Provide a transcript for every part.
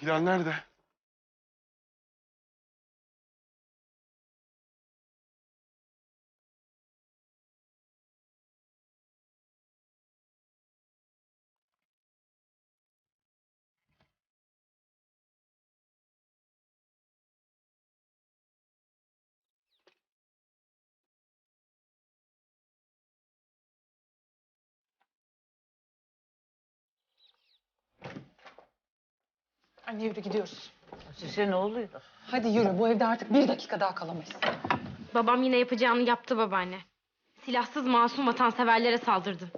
Hilal nerede? Anne yürü gidiyoruz. Size ne oluyor? Hadi yürü bu evde artık bir dakika daha kalamayız. Babam yine yapacağını yaptı babaanne. Silahsız masum vatanseverlere saldırdı.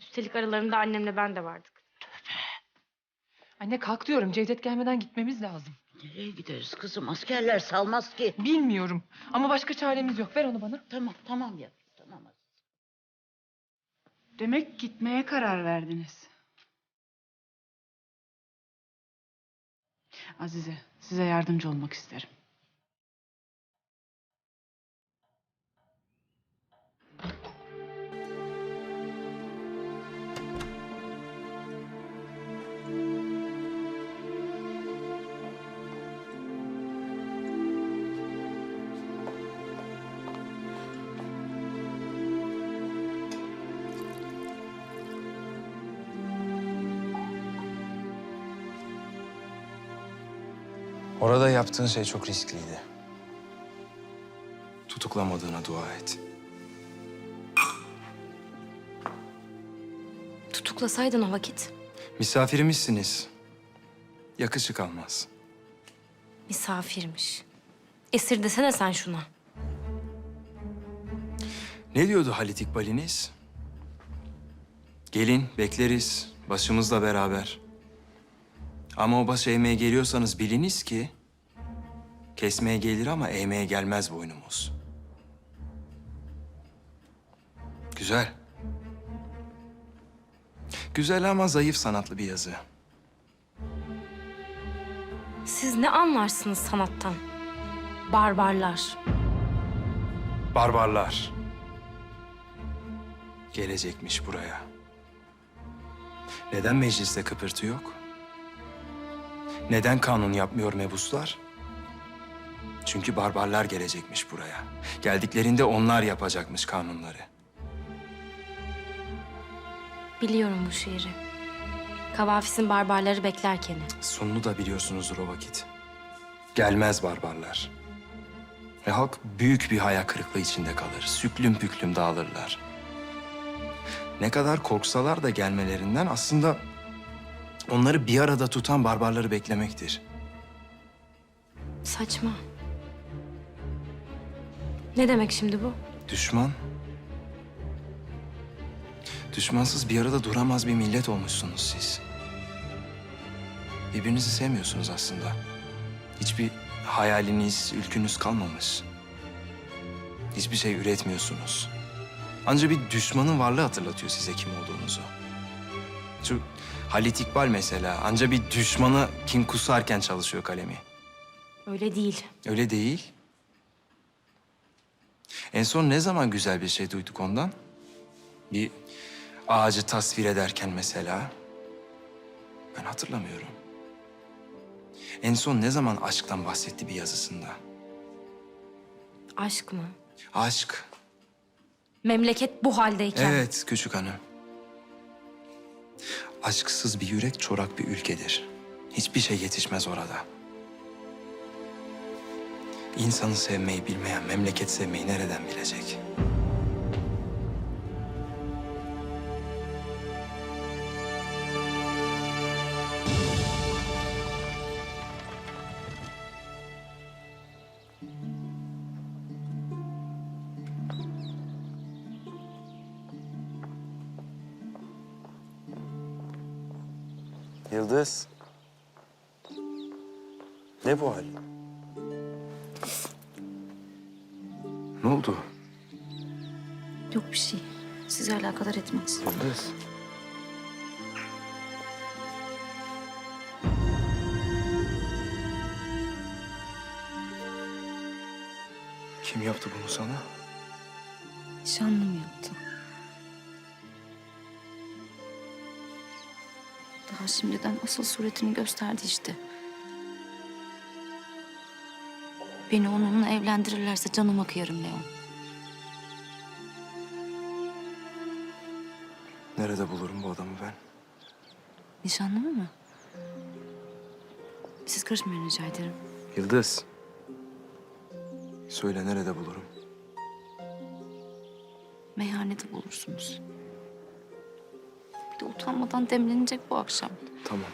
Üstelik aralarında annemle ben de vardık. Anne kalk diyorum Cevdet gelmeden gitmemiz lazım. Nereye gideriz kızım? Askerler salmaz ki. Bilmiyorum ama başka çaremiz yok. Ver onu bana. Tamam tamam ya. Tamam. Demek gitmeye karar verdiniz. Azize, size yardımcı olmak isterim. Orada yaptığın şey çok riskliydi. Tutuklamadığına dua et. Tutuklasaydın o vakit. Misafirimizsiniz. Yakışık almaz. Misafirmiş. Esir desene sen şuna. Ne diyordu Halit İkbaliniz? Gelin, bekleriz. Başımızla beraber. Ama o baş eğmeye geliyorsanız biliniz ki... ...kesmeye gelir ama eğmeye gelmez boynumuz. Güzel. Güzel ama zayıf sanatlı bir yazı. Siz ne anlarsınız sanattan? Barbarlar. Barbarlar. Gelecekmiş buraya. Neden mecliste kıpırtı yok? Neden kanun yapmıyor mebuslar? Çünkü barbarlar gelecekmiş buraya. Geldiklerinde onlar yapacakmış kanunları. Biliyorum bu şiiri. Kavafis'in barbarları beklerken. Sonunu da biliyorsunuzdur o vakit. Gelmez barbarlar. Ve halk büyük bir hayal kırıklığı içinde kalır. Süklüm püklüm dağılırlar. Ne kadar korksalar da gelmelerinden aslında onları bir arada tutan barbarları beklemektir. Saçma. Ne demek şimdi bu? Düşman. Düşmansız bir arada duramaz bir millet olmuşsunuz siz. Birbirinizi sevmiyorsunuz aslında. Hiçbir hayaliniz, ülkünüz kalmamış. Hiçbir şey üretmiyorsunuz. Ancak bir düşmanın varlığı hatırlatıyor size kim olduğunuzu. Şu Halit İkbal mesela anca bir düşmanı kim kusarken çalışıyor kalemi. Öyle değil. Öyle değil. En son ne zaman güzel bir şey duyduk ondan? Bir ağacı tasvir ederken mesela. Ben hatırlamıyorum. En son ne zaman aşktan bahsetti bir yazısında? Aşk mı? Aşk. Memleket bu haldeyken. Evet küçük hanım. Aşksız bir yürek çorak bir ülkedir. Hiçbir şey yetişmez orada. İnsanı sevmeyi bilmeyen memleket sevmeyi nereden bilecek? Yıldız. Ne bu hal? Ne oldu? Yok bir şey. Sizi alakadar etmez. Yıldız. Kim yaptı bunu sana? Nişanlım yaptı. daha şimdiden asıl suretini gösterdi işte. Beni onunla evlendirirlerse canıma kıyarım Leon. Nerede bulurum bu adamı ben? Nişanlımı mı? Siz karışmayın rica ederim. Yıldız. Söyle nerede bulurum? Meyhanede bulursunuz. De utanmadan demlenecek bu akşam. Tamam.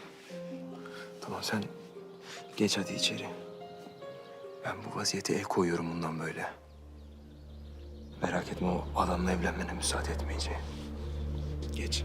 Tamam sen geç hadi içeri. Ben bu vaziyete el koyuyorum bundan böyle. Merak etme o adamla evlenmene müsaade etmeyeceğim. Geç.